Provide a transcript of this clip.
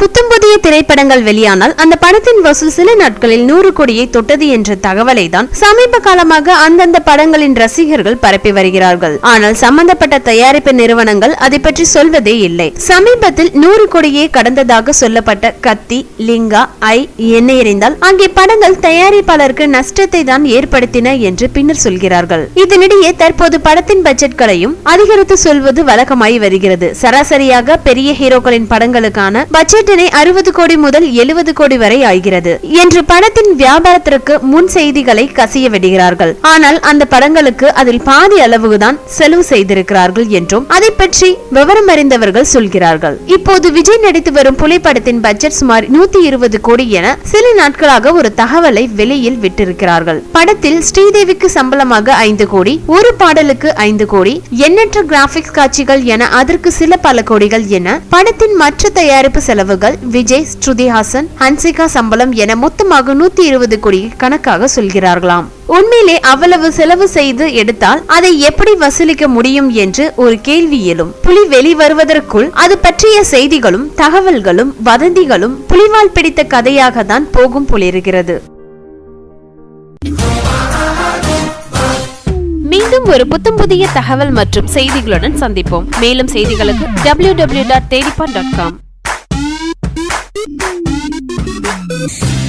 புத்தம் புதிய திரைப்படங்கள் வெளியானால் அந்த படத்தின் வசூல் சில நாட்களில் நூறு கோடியை தொட்டது என்ற தகவலை தான் சமீப காலமாக அந்தந்த படங்களின் ரசிகர்கள் பரப்பி வருகிறார்கள். ஆனால் சம்பந்தப்பட்ட தயாரிப்பு நிறுவனங்கள் அதை பற்றி சொல்வதே இல்லை. சமீபத்தில் நூறு கோடியே கடந்ததாக சொல்லப்பட்ட கத்தி லிங்கா ஐ என்ன எறிந்தால் அங்கே படங்கள் தயாரிப்பாளருக்கு நஷ்டத்தை தான் ஏற்படுத்தின என்று பின்னர் சொல்கிறார்கள். இதனிடையே தற்போது படத்தின் பட்ஜெட்களையும் அதிகரித்து சொல்வது வழக்கமாய் வருகிறது. சராசரியாக பெரிய ஹீரோக்களின் படங்களுக்கான பட்ஜெட் பட்ஜெட்டினை அறுபது கோடி முதல் எழுபது கோடி வரை ஆகிறது என்று படத்தின் வியாபாரத்திற்கு முன் செய்திகளை கசிய விடுகிறார்கள். ஆனால் அந்த படங்களுக்கு அதில் பாதி அளவுதான் செலவு செய்திருக்கிறார்கள் என்றும் அதை பற்றி விவரம் அறிந்தவர்கள் சொல்கிறார்கள். இப்போது விஜய் நடித்து வரும் புலி பட்ஜெட் சுமார் நூத்தி இருபது கோடி என சில நாட்களாக ஒரு தகவலை வெளியில் விட்டிருக்கிறார்கள். படத்தில் ஸ்ரீதேவிக்கு சம்பளமாக ஐந்து கோடி ஒரு பாடலுக்கு ஐந்து கோடி எண்ணற்ற கிராபிக்ஸ் காட்சிகள் என அதற்கு சில பல கோடிகள் என படத்தின் மற்ற தயாரிப்பு செலவு செலவுகள் விஜய் ஸ்ருதிஹாசன் ஹன்சிகா சம்பளம் என மொத்தமாக நூத்தி இருபது கோடி கணக்காக சொல்கிறார்களாம். உண்மையிலே அவ்வளவு செலவு செய்து எடுத்தால் அதை எப்படி வசூலிக்க முடியும் என்று ஒரு கேள்வி எழும். புலி வெளிவருவதற்குள் அது பற்றிய செய்திகளும் தகவல்களும் வதந்திகளும் புலிவால் பிடித்த கதையாக தான் போகும் போலிருக்கிறது. மீண்டும் ஒரு புத்தம் புதிய தகவல் மற்றும் செய்திகளுடன் சந்திப்போம். மேலும் செய்திகளுக்கு டபிள்யூ டபிள்யூ டாட் தேடிப்பான் டாட் காம் Bye.